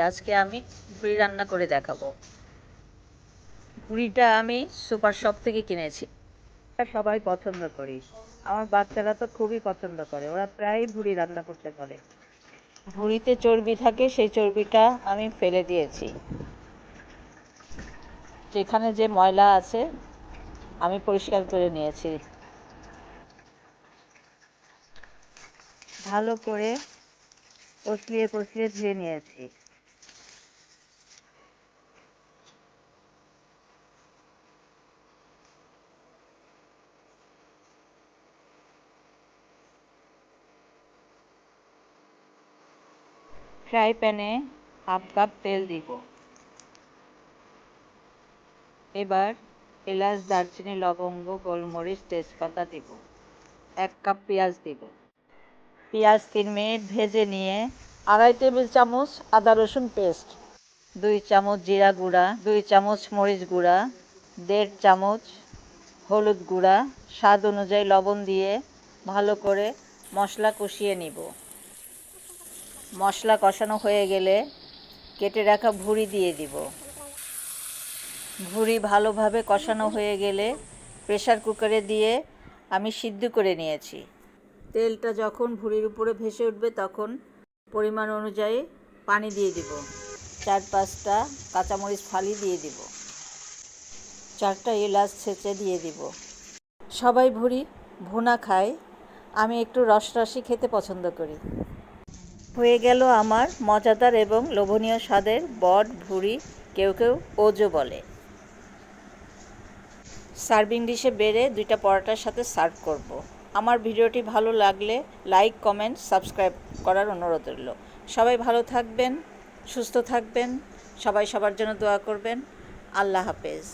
আজকে আমি ভুড়ি রান্না করে দেখাবো। ভুড়িটা আমি সুপার শপ থেকে কিনেছি। সবাই পছন্দ করি। আমার বাচ্চারা তো খুবই পছন্দ করে। ওরা প্রায়ই ভুড়ি রান্না করতে পারে ভুড়িতে চর্বি থাকে, সেই চর্বিটা আমি ফেলে দিয়েছি। যেখানে যে ময়লা আছে, আমি পরিষ্কার করে নিয়েছি। ভালো করে কষলিয়ে কষলিয়ে ধুয়ে নিয়েছি। ফ্রাই প্যানে হাফ কাপ তেল দিব এবার এলাচ দারচিনি লবঙ্গ গোলমরিচ তেজপাতা দিব এক কাপ পেঁয়াজ দিব পেঁয়াজ তিন মিনিট ভেজে নিয়ে আড়াই টেবিল চামচ আদা রসুন পেস্ট দুই চামচ জিরা গুঁড়া দুই চামচ মরিচ গুঁড়া দেড় চামচ হলুদ গুঁড়া স্বাদ অনুযায়ী লবণ দিয়ে ভালো করে মশলা কষিয়ে নিব। মশলা কষানো হয়ে গেলে কেটে রাখা ভুঁড়ি দিয়ে দিব। ভুড়ি ভালোভাবে কষানো হয়ে গেলে প্রেশার কুকারে দিয়ে আমি সিদ্ধ করে নিয়েছি। তেলটা যখন ভুঁড়ির উপরে ভেসে উঠবে তখন পরিমাণ অনুযায়ী পানি দিয়ে দিব। চার পাঁচটা কাঁচামরিচ ফালি দিয়ে দিব। চারটা এলাচ ছেঁচে দিয়ে দিব। সবাই ভুড়ি ভুনা খায়। আমি একটু রসরসি খেতে পছন্দ করি। হয়ে গেল আমার মজাদার এবং লোভনীয় স্বাদের বট ভুড়ি, কেউ কেউ ওজো বলে। সার্ভিং ডিশে বেড়ে দুইটা পরোটার সাথে সার্ভ করব। আমার ভিডিওটি ভালো লাগলে লাইক, কমেন্ট, সাবস্ক্রাইব করার অনুরোধ রইল। সবাই ভালো থাকবেন, সুস্থ থাকবেন, সবাই সবার জন্য দোয়া করবেন। আল্লাহ হাফেজ।